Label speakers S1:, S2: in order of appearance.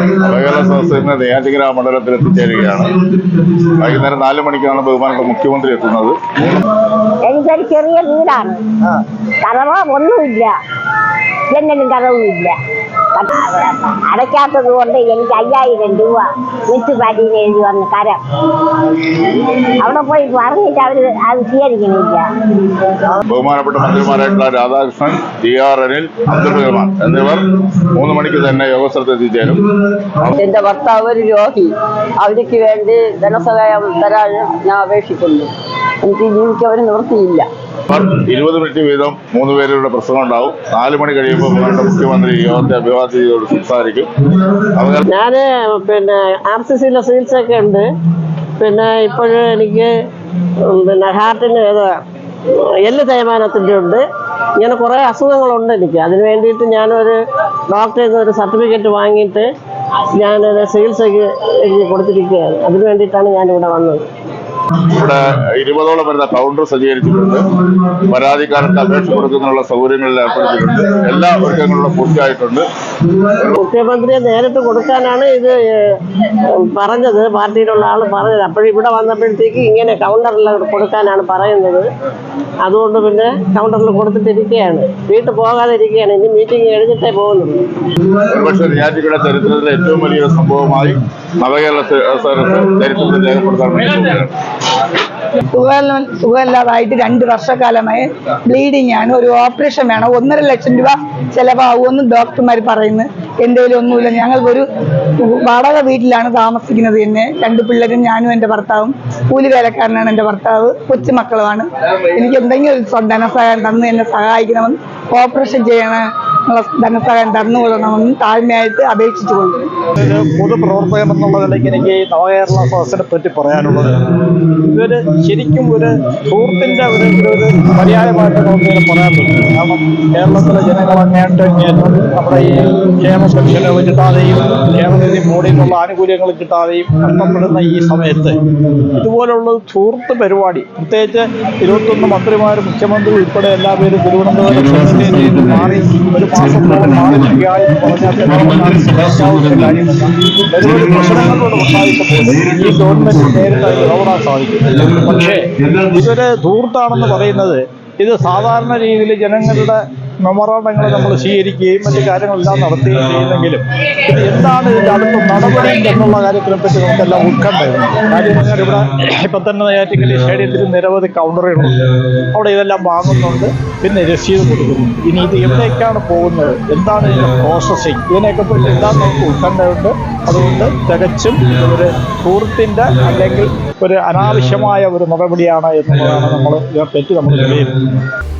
S1: കേരള സദസ്സിന് ഇന്ന് നെയ്യാറ്റിങ്കര മണ്ഡലത്തിൽ എത്തിച്ചേരുകയാണ് വൈകുന്നേരം നാല് മണിക്കാണ് ബഹുമാനപ്പെട്ട മുഖ്യമന്ത്രി എത്തുന്നത്.
S2: എനിക്കൊരു ചെറിയ വീടാണ്. ഒന്നുമില്ല ജനലും കറവുമില്ല അടയ്ക്കാത്തത് കൊണ്ട് എനിക്ക് അയ്യായിരം രൂപ മുനിസിപ്പാലിറ്റിയിൽ എഴുതി വന്ന് കരം അവിടെ പോയി പറഞ്ഞിട്ട് അവർ അത് സ്വീകരിക്കണില്ല
S1: ബഹുമാനപ്പെട്ട മന്ത്രിമാരായിട്ടുള്ള രാധാകൃഷ്ണൻ ടി ആർ അനിൽ അബ്ദുൾ റഹ്മാൻ എന്നിവർ മൂന്ന് മണിക്ക് തന്നെ യോഗസ്ഥലത്ത് എത്തിച്ചേരും
S3: എന്റെ ഭർത്താവ് ഒരു രോഗി. അവർക്ക് വേണ്ടി ധനസഹായം തരാൻ ഞാൻ അപേക്ഷിക്കുന്നു. എനിക്ക് ജീവിക്കാൻ ഒരു നിവൃത്തിയില്ല.
S1: ഇരുപത് മിനിറ്റ് വീതം മൂന്ന് പേരുടെ പ്രസംഗം ഉണ്ടാവും. നാല് മണി കഴിയുമ്പോൾ മുഖ്യമന്ത്രി യോഗത്തെ അഭിവാദ്യം ചെയ്തുകൊണ്ട് സംസാരിക്കും
S3: ഞാൻ പിന്നെ ആർ സി സിയിലെ സീൽസൊക്കെ ഉണ്ട്. പിന്നെ ഇപ്പോഴും എനിക്ക് പിന്നെ ഹാർട്ടിന് ഏതാ എല്ല് തേയ്മാനത്തിന്റെ ഉണ്ട്. ഇങ്ങനെ കുറേ അസുഖങ്ങളുണ്ട് എനിക്ക്. അതിന് വേണ്ടിയിട്ട് ഞാനൊരു ഡോക്ടറിൽ നിന്ന് ഒരു സർട്ടിഫിക്കറ്റ് വാങ്ങിയിട്ട് ഞാനൊരു ചികിത്സയ്ക്ക് എഴുതി കൊടുത്തിരിക്കുകയാണ്. അതിന് വേണ്ടിയിട്ടാണ് ഞാനിവിടെ വന്നത്.
S1: ഇവിടെ ഇരുപതോളം വരുന്ന കൗണ്ടർ സജ്ജീകരിച്ചിട്ടുണ്ട്. പരാതിക്കാർക്ക് അപേക്ഷ കൊടുക്കുന്നതിനുള്ള സൗകര്യങ്ങളിൽ ഏർപ്പെടുത്തിയിട്ടുണ്ട്. എല്ലാ ഒരുക്കങ്ങളും പൂർത്തിയായിട്ടുണ്ട്.
S3: മുഖ്യമന്ത്രിയെ നേരിട്ട് കൊടുക്കാനാണ് ഇത് പറഞ്ഞത്. പാർട്ടിയിലുള്ള ആൾ പറഞ്ഞത്. അപ്പോഴിവിടെ വന്നപ്പോഴത്തേക്ക് ഇങ്ങനെ കൗണ്ടറിൽ കൊടുക്കാനാണ് പറയുന്നത്. അതുകൊണ്ട് പിന്നെ കൗണ്ടറിൽ കൊടുത്തിട്ടിരിക്കുകയാണ്. വീട്ടിൽ പോകാതെ ഇരിക്കുകയാണ് ഇനി മീറ്റിംഗ് കഴിഞ്ഞിട്ടേ പോകുന്നുള്ളൂ.
S1: ഒരുപക്ഷെ നെയ്യാറ്റിക്കട ചരിത്രത്തിലെ ഏറ്റവും വലിയ സംഭവമായി നവകേരള ചരിത്രത്തിൽ രേഖപ്പെടുത്താൻ
S4: സുഖമില്ലാതായിട്ട് രണ്ട് വർഷക്കാലമായി ബ്ലീഡിംഗ് ആണ്. ഒരു ഓപ്പറേഷൻ വേണം. ഒന്നര ലക്ഷം രൂപ ചിലവാകുമെന്ന് ഡോക്ടർമാർ പറയുന്നു. എന്തെങ്കിലും ഒന്നുമില്ല. ഞങ്ങൾക്കൊരു വാടക വീട്ടിലാണ് താമസിക്കുന്നത് എന്നെ. രണ്ട് പിള്ളേരും ഞാനും എന്റെ ഭർത്താവും കൂലി വേലക്കാരനാണ് എന്റെ ഭർത്താവ്. കൊച്ചുമക്കളുമാണ്. എനിക്ക് എന്തെങ്കിലും ഒരു ധനസഹായം തന്ന് എന്നെ സഹായിക്കണമെന്ന് ഓപ്പറേഷൻ ചെയ്യണ ധനസഹായം തന്നുകൊള്ളണമെന്ന് താഴ്മയായിട്ട് അപേക്ഷിച്ചുകൊള്ളു
S5: ഒരു പൊതുപ്രവർത്തകൻ എന്നുള്ള നിലയ്ക്ക് എനിക്ക് ഈ നവകേരള സദസ്സിനെ പറ്റി പറയാനുള്ളത് ഇതൊരു ശരിക്കും ഒരു സുഹൃത്തിന്റെ ഒരു പര്യായമായിട്ട് നമുക്ക് പറയാൻ പറ്റും. കാരണം കേരളത്തിലെ ജനങ്ങൾ അങ്ങേയറ്റം ഇങ്ങേയറ്റം നമ്മുടെ ഈ ക്ഷേമ പെൻഷനുകൾ കിട്ടാതെയും ക്ഷേമനിധി മോഡിയിലുള്ള ആനുകൂല്യങ്ങൾ കിട്ടാതെയും കഷ്ടപ്പെടുന്ന ഈ സമയത്ത് ഇതുപോലുള്ള സുഹൃത്ത് പരിപാടി പ്രത്യേകിച്ച് ഇരുപത്തൊന്ന് മന്ത്രിമാർ മുഖ്യമന്ത്രി ഉൾപ്പെടെ എല്ലാ പേരും തിരുവനന്തപുരം മാറി ഒരു ഈ പക്ഷേ ഇതൊരു ധൂർത്താണെന്ന് പറയുന്നത് ഇത് സാധാരണ രീതിയിൽ ജനങ്ങളുടെ മെമ്മറാണ്ടങ്ങൾ നമ്മൾ സ്വീകരിക്കുകയും മറ്റു കാര്യങ്ങളെല്ലാം നടത്തുകയും ചെയ്യുന്നെങ്കിലും ഇത് എന്താണ് ഇതിന്റെ അടുത്ത നടപടി എന്നുള്ള കാര്യത്തിനെ പറ്റി നമുക്കെല്ലാം ഉത്കണ്ഠയുണ്ട് കാര്യം പറഞ്ഞാൽ ഇവിടെ ഇപ്പം തന്നെ നെയ്യാറ്റിങ്കൽ സ്റ്റേഡിയത്തിൽ നിരവധി കൗണ്ടറുകളുണ്ട് അവിടെ ഇതെല്ലാം വാങ്ങുന്നുണ്ട്. പിന്നെ രസീത് കൊടുക്കുന്നു ഇനി ഇത് എവിടേക്കാണ് പോകുന്നത്? എന്താണ് ഇതിന്റെ പ്രോസസ്സിങ് ഇതിനെയൊക്കെ പറ്റി എല്ലാം നമുക്ക് ഉത്കണ്ഠയുണ്ട്. അതുകൊണ്ട് തികച്ചും ഒരു സുഹൃത്തിന്റെ അല്ലെങ്കിൽ ഒരു അനാവശ്യമായ ഒരു നടപടിയാണ് എന്നുള്ളതാണ് നമ്മൾ ഇതിനെപ്പറ്റി നമ്മൾ വിലയിരുത്തുന്നത്.